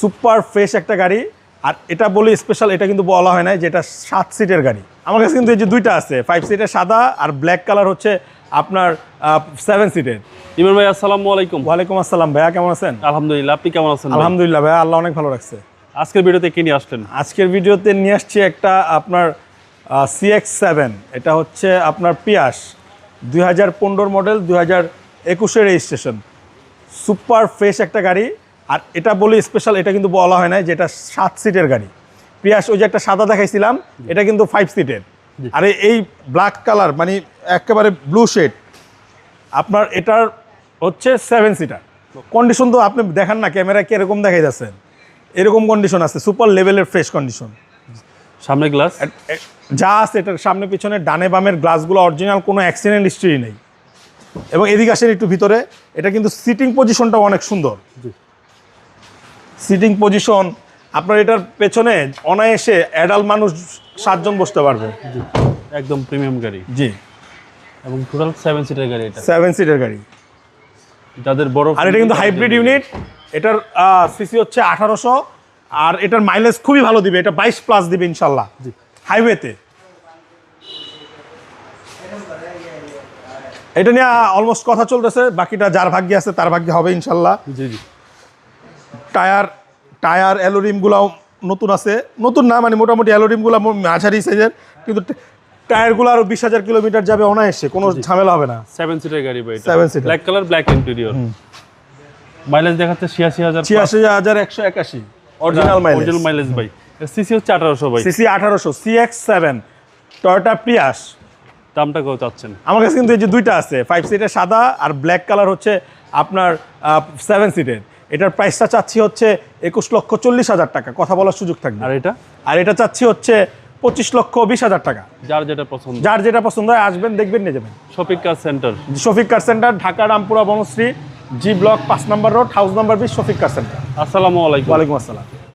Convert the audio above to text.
Super fresh একটা গাড়ি। আর এটা বলি স্পেশাল এটা কিন্তু বলা হয় না যে এটা সাত সিটের গাড়ি। আমার কাছে কিন্তু এই যে দুইটা আছে ফাইভ সিটের সাদা আর ব্ল্যাক কালার হচ্ছে আপনার সেভেন সিটের ইমরান ভাই আসসালামু আলাইকুম। ওয়ালাইকুম আসসালাম ভাইয়া কেমন আছেন? আলহামদুলিল্লাহ আপনি কেমন আছেন? আলহামদুলিল্লাহ ভাইয়া আল্লাহ অনেক ভালো রাখছে। আজকের ভিডিওতে কি নিয়ে আসলেন? আজকের ভিডিওতে নিয়ে আসছি একটা আপনার সিএক্স সেভেন এটা হচ্ছে আপনার পিয়াস দুই হাজার পনেরোর মডেল দুই হাজার একুশের রেজিস্ট্রেশন সুপার ফ্রেশ একটা গাড়ি। আর এটা বলি স্পেশাল এটা কিন্তু বলা হয় না যে এটা সাত সিটের গাড়ি। পিয়াস ওই যে একটা সাদা দেখাইছিলাম এটা কিন্তু ফাইভ সিটের আর এই- ব্ল্যাক কালার মানে একেবারে ব্লু শেড আপনার এটার হচ্ছে সেভেন সিটার কন্ডিশন তো আপনি দেখান না ক্যামেরা কীরকম দেখাই যাচ্ছেন এরকম কন্ডিশন আছে সুপার লেভেলের ফ্রেশ কন্ডিশন সামনে গ্লাস যা আছে এটার সামনে পিছনে ডানে বামের গ্লাসগুলো অরিজিনাল কোনো অ্যাক্সিডেন্ট হিস্ট্রি নেই। এবং এদিকে আসেন একটু ভিতরে এটা কিন্তু সিটিং পজিশনটাও অনেক সুন্দর। সিটিং পজিশন আপনার এটার পেছনে অনায়াসে অ্যাডাল্ট মানুষ সাতজন বসতে পারবে। একদম প্রিমিয়াম গাড়ি। জি। এবং টোটাল সেভেন সিটের গাড়ি এটা। সেভেন সিটের গাড়ি। যাদের বড় আর এটা কিন্তু হাইব্রিড ইউনিট এটার সিসি হচ্ছে আঠারোশো। আর এটার মাইলেজ খুবই ভালো দিবে এটা বাইশ প্লাস দিবে ইনশাল্লাহ। জি। হাইওয়েতে এটা নিয়ে অলমোস্ট কথা চলতেছে বাকিটা যার ভাগ্যে আছে তার ভাগ্যে হবে ইনশাল্লাহ। জি জি। টায়ার টায়ার অ্যালোরিমগুলাও নতুন আছে। নতুন না মানে মোটামুটি অ্যালোরিমগুলো মাঝারি সাইজের কিন্তু টায়ারগুলো আরও বিশ হাজার কিলোমিটার যাবে অনায়াসে কোনো ঝামেলা হবে না। সেভেন সিটের গাড়ি ভাই seven seat black colour black interior mileage দেখাচ্ছে ছিয়াশি হাজার ছিয়াশি হাজার একশো একাশি। অরিজিনাল মাইলেজ অরিজিনাল মাইলেজ ভাই। সিসি হচ্ছে আঠারোশো ভাই। সিসি আঠারোশো সিএক্স সেভেন টয়োটা প্রিয়াস দামটা কত চাচ্ছেন? আমার কাছে কিন্তু এই যে দুইটা আছে ফাইভ সিটের সাদা আর ব্ল্যাক কালার হচ্ছে আপনার সেভেন সিটের এটার প্রাইসটা চাচ্ছি হচ্ছে একুশ লক্ষ চল্লিশ হাজার টাকা। কথা বলার সুযোগ থাকবে। আর এটা? আর এটা চাচ্ছি হচ্ছে পঁচিশ লক্ষ বিশ হাজার টাকা। যার যেটা পছন্দ। যার যেটা পছন্দ হয় আসবেন দেখবেন নিয়ে যাবেন। Shafiq car centre Shafiq car centre Dhaka Rampura Banasree G block পাঁচ নম্বর রোড হাউস নাম্বার বিশ শফিক কার সেন্টার আসসালামু আলাইকুম। ওয়ালাইকুম আসসালাম।